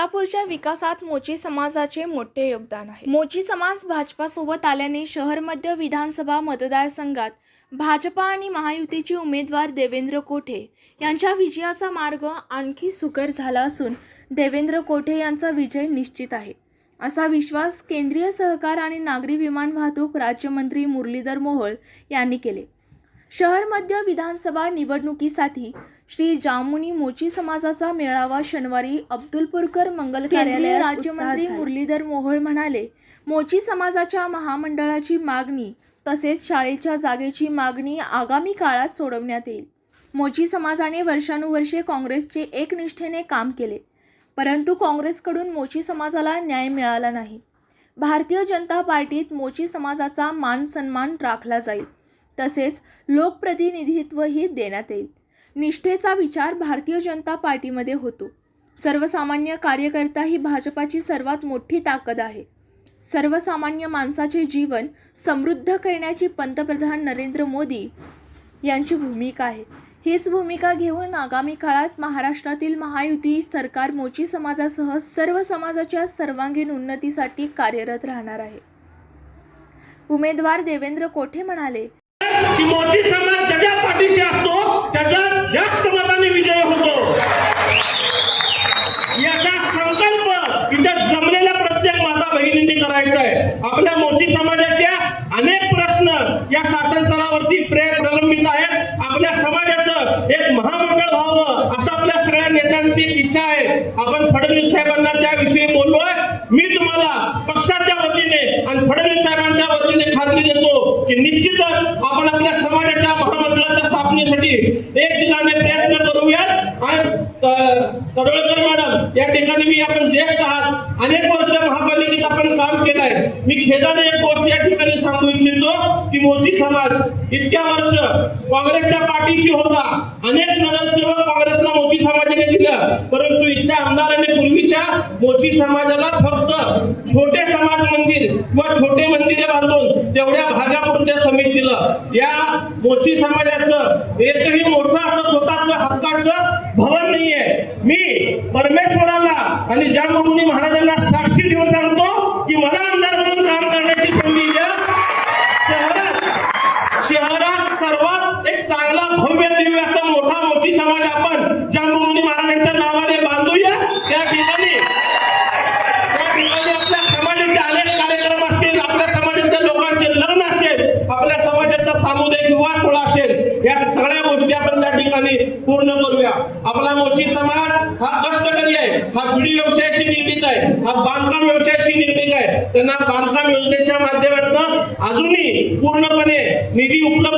सोलापूरच्या विकासात मोची समाजाचे मोठे योगदान आहे. मोची समाज भाजपासोबत आल्याने शहर मध्य विधानसभा मतदारसंघात भाजपा आणि महायुतीचे उमेदवार देवेंद्र कोठे यांच्या विजयाचा मार्ग आणखी सुकर झाला असून देवेंद्र कोठे यांचा विजय निश्चित आहे. असा विश्वास केंद्रीय सहकार आणि नागरी विमान वाहतूक राज्यमंत्री मुरलीधर मोहोळ यांनी केले. शहर मध्य विधानसभा निवडणुकीसाठी श्री जामुनी मोची समाजाचा मेळावा शनिवारी अब्दुलपूरकर मंगल कार्यालय राज्यमंत्री मुरलीधर मोहोळ म्हणाले मोची समाजाच्या महामंडळाची मागणी तसेच शाळेच्या जागेची मागणी आगामी काळात सोडवण्यात येईल. मोची समाजाने वर्षानुवर्षे काँग्रेसचे एकनिष्ठेने काम केले परंतु काँग्रेसकडून मोची समाजाला न्याय मिळाला नाही. भारतीय जनता पार्टीत मोची समाजाचा मान सन्मान राखला जाईल. तसेच लोकप्रतिनिधित्वही देण्यात येईल. निष्ठेचा विचार भारतीय जनता पार्टीमध्ये होतो. सर्वसामान्य कार्यकर्ता ही भाजपाची सर्वात मोठी ताकद आहे. सर्वसामान्य माणसाचे जीवन समृद्ध करण्याची पंतप्रधान नरेंद्र मोदी यांची भूमिका आहे. हीच भूमिका घेऊन आगामी काळात महाराष्ट्रातील महायुती सरकार मोची समाजासह सर्व समाजाच्या सर्वांगीण उन्नतीसाठी कार्यरत राहणार आहे. उमेदवार देवेंद्र कोठे म्हणाले? की समाज ज्याच्या पाठीशी असतो त्याचा जास्त मताने विजय होतो. याचा संकल्प इथे जमलेल्या प्रत्येक माता बहिणींनी करायचा आहे. आपल्या समाजाच्या अनेक प्रश्न या शासन स्तरावरती प्रलंबित आहेत. आपल्या समाजाचं एक महामंडळ व्हावं असं आपल्या सगळ्या नेत्यांची इच्छा आहे. आपण फडणवीस साहेबांना त्याविषयी बोललोय. मी तुम्हाला पक्षात की निश्चितच आपण आपल्या समाजाच्या महामंडळाच्या स्थापनेसाठी एक दिलाने प्रयत्न करूयात. आणि अ, मॅडम या ठिकाणी मी आपण ज्येष्ठ आहात. अनेक वर्ष महापालिकेत आपण काम केलंय. मी खेदाने एक गोष्ट या ठिकाणी सांगू इच्छितो की मोदी समाज इतक्या वर्ष काँग्रेसच्या पाठीशी होता. अनेक नगरसेवक काँग्रेसला मोदी समाजाने दिलं. परंतु इथल्या आमदाराने पूर्वीच्या मोदी समाजाला फक्त छोटे समाज मंदिर किंवा छोटे मंदिरे बांधून तेवढ्या भागात या मोची समाजाचं एकही मोठं असं स्वतःच हक्काचं भवन नाहीये. मी परमेश्वराला आणि ज्या मुनी महाराजांना साक्षी देऊन सांगतो की मला आमदार म्हणून काम करण्याची संधी द्या. शहरात शहरात सर्वात एक चांगला भव्य दिव्य असा मोठा मोठी समाज आपण ज्या जांबुमुनी महाराजांच्या नावाने आपला मोची समाज हा कष्टकरी आहे. हा बिडी व्यवसायाशी निर्मित आहे. हा बांधकाम व्यवसायाशी निर्मित आहे. त्यांना बांधकाम योजनेच्या माध्यमातून अजूनही पूर्णपणे निधी उपलब्ध